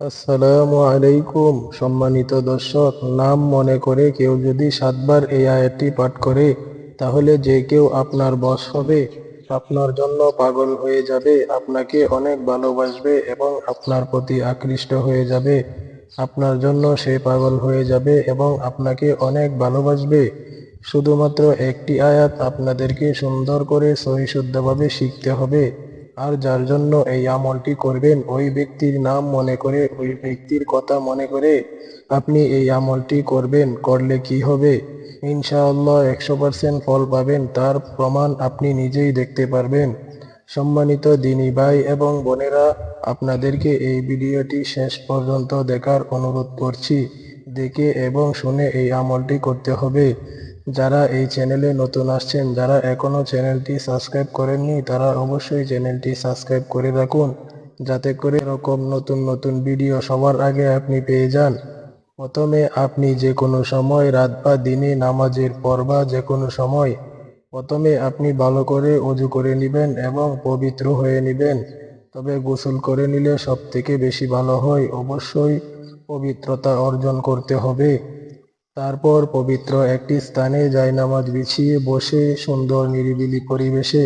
আসসালামু আলাইকুম। সম্মানিত দর্শক, নাম মনে করে কেউ যদি সাতবার এই আয়াতটি পাঠ করে, তাহলে যে কেউ আপনার বস হবে, আপনার জন্য পাগল হয়ে যাবে, আপনাকে অনেক ভালোবাসবে এবং আপনার প্রতি আকৃষ্ট হয়ে যাবে, আপনার জন্য সে পাগল হয়ে যাবে এবং আপনাকে অনেক ভালোবাসবে। শুধুমাত্র একটি আয়াত আপনাদেরকে সুন্দর করে সহিশুদ্ধভাবে শিখতে হবে। আর যার জন্য এই আমলটি করবেন, ওই ব্যক্তির নাম মনে করে, ওই ব্যক্তির কথা মনে করে আপনি এই আমলটি করবেন, করলে কি হবে? ইনশাআল্লাহ একশো পার্সেন্ট ফল পাবেন, তার প্রমাণ আপনি নিজেই দেখতে পারবেন। সম্মানিত দিনী ভাই এবং বোনেরা, আপনাদেরকে এই ভিডিওটি শেষ পর্যন্ত দেখার অনুরোধ করছি। দেখে এবং শুনে এই আমলটি করতে হবে। যারা এই চ্যানেলে নতুন আসছেন, যারা এখনও চ্যানেলটি সাবস্ক্রাইব করেননি, তারা অবশ্যই চ্যানেলটি সাবস্ক্রাইব করে রাখুন, যাতে করে এরকম নতুন নতুন ভিডিও সবার আগে আপনি পেয়ে যান। প্রথমে আপনি যে কোনো সময় রাত বা দিনে নামাজের পর বা যে কোনো সময় প্রথমে আপনি ভালো করে অজু করে নেবেন এবং পবিত্র হয়ে নেবেন। তবে গোসল করে নিলে সব থেকে বেশি ভালো হয় অবশ্যই পবিত্রতা অর্জন করতে হবে। তারপর পবিত্র একটি স্থানে জায়নামাজ বিছিয়ে বসে সুন্দর নিরিবিলি পরিবেশে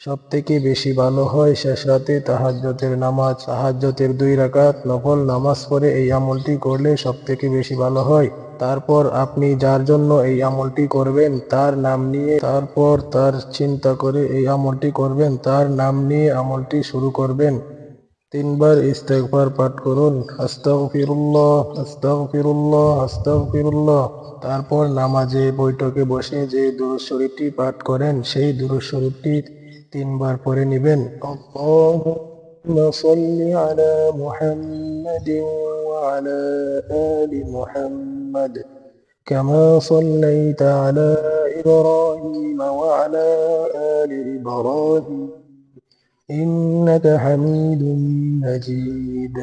সব থেকে বেশি ভালো হয় শেষ রাতে তাহাজ্জতের নামাজ। তাহাজ্জতের দুই রাকাত নফল নামাজ পড়ে এই আমলটি করলে সব থেকে বেশি ভালো হয়। তারপর আপনি যার জন্য এই আমলটি করবেন, তার নাম নিয়ে তারপর তার চিন্তা করে এই আমলটি করবেন, তার নাম নিয়ে আমলটি শুরু করবেন। তিনবার ইস্তেগফার পাঠ করুন আস্তাগফিরুল্লাহ আস্তাগফিরুল্লাহ আস্তাগফিরুল্লাহ তারপর নামাজে বৈঠকে বসে যে দুরূদ শরীফটি পাঠ করেন সেই দুরূদ শরীফটি তিনবার পড়ে নেবেন اللهم صل على محمد وعلى آل محمد كما صليت على إبراهيم وعلى آل إبراهيم إنك حميد مجيد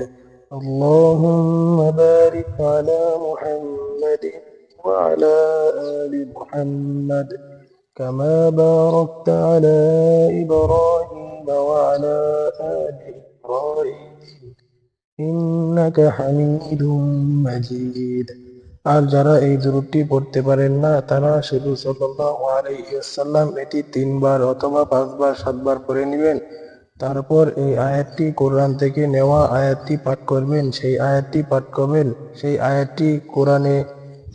اللهم بارك على محمد وعلى آل محمد كما باركت على إبراهيم وعلى آل إبراهيم إنك حميد مجيد আর যারা এই দূরটি পড়তে পারেন না তারা শুধু সাল্লাল্লাহু আলাইহি ওয়াসাল্লাম এটি তিনবার অথবা পাঁচবার সাতবার পড়ে নেবেন তারপর এই আয়াতটি কোরআন থেকে নেওয়া আয়াতটি পাঠ করবেন সেই আয়াতটি পাঠ করবেন সেই আয়াতটি কোরআনে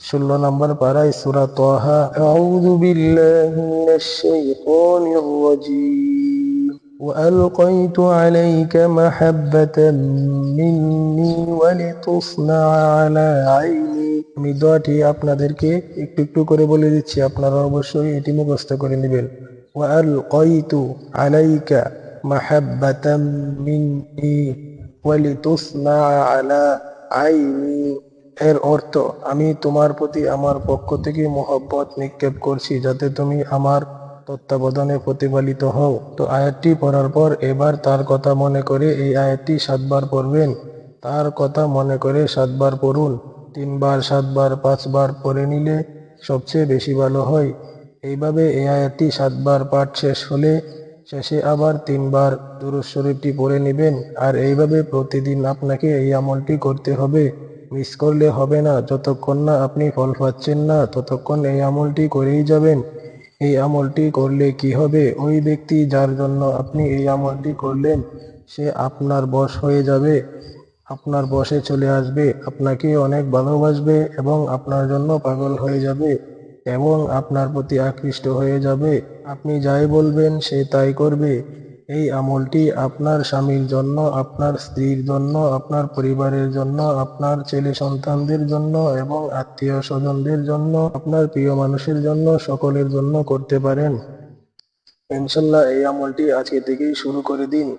ষোলো নম্বর পাড়ায় সুরা তোহা আউযু বিল্লাহি মিনাশ শাইতানির রাজীম وألقيت عليك محبة مني ولتصنع على عيني আমি দোয়াটি আপনাদেরকে একটু একটু করে বলে দিচ্ছি আপনারা অবশ্যই এটি মুখস্থ করে নেবেন وألقيت عليك محبة مني ولتصنع على عيني এর অর্থ আমি তোমার প্রতি আমার পক্ষ থেকে মোহব্বত নিক্ষেপ করছি যাতে তুমি আমার তত্ত্বাবধানে প্রতিপালিত হও তো আয়াতটি পড়ার পর এবার তার কথা মনে করে এই আয়াতটি সাতবার পড়বেন তার কথা মনে করে সাতবার পড়ুন তিনবার সাতবার পাঁচবার পড়ে নিলে সবচেয়ে বেশি ভালো হয় এইভাবে এই আয়াতটি সাতবার পাঠ শেষ হলে শেষে আবার তিনবার দুরুদ শরীফটি পড়ে নেবেন। আর এইভাবে প্রতিদিন আপনাকে এই আমলটি করতে হবে। মিস করলে হবে না। যতক্ষণ না আপনি ফল পাচ্ছেন না, ততক্ষণ এই আমলটি করেই যাবেন। এই আমলটি করলে কি হবে? ওই ব্যক্তি যার জন্য আপনি এই আমলটি করলেন, সে আপনার বশ হয়ে যাবে। আপনার বসে চলে আসবে। আপনাকে অনেক ভালোবাসবে এবং আপনার জন্য পাগল হয়ে যাবে। এবং আপনার প্রতি আকৃষ্ট হয়ে যাবে। আপনি যাই বলবেন, সে তাই করবে। এই আমলটি আপনার স্বামীর জন্য, আপনার স্ত্রীর জন্য, আপনার পরিবারের জন্য, আপনার ছেলে সন্তানদের জন্য এবং আত্মীয় স্বজনদের জন্য, আপনার প্রিয় মানুষের জন্য সকলের জন্য করতে পারেন। ইনশাল্লাহ এই আমলটি আজকে থেকেই শুরু করে দিন।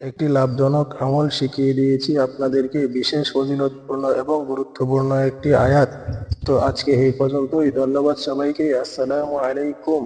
একটি লাভজনক আমল শিখিয়ে দিয়েছি আপনাদেরকে বিশেষ ফজিলতপূর্ণ এবং গুরুত্বপূর্ণ একটি আয়াত। তো আজকে এই পর্যন্তই ধন্যবাদ সবাইকে আসসালামু আলাইকুম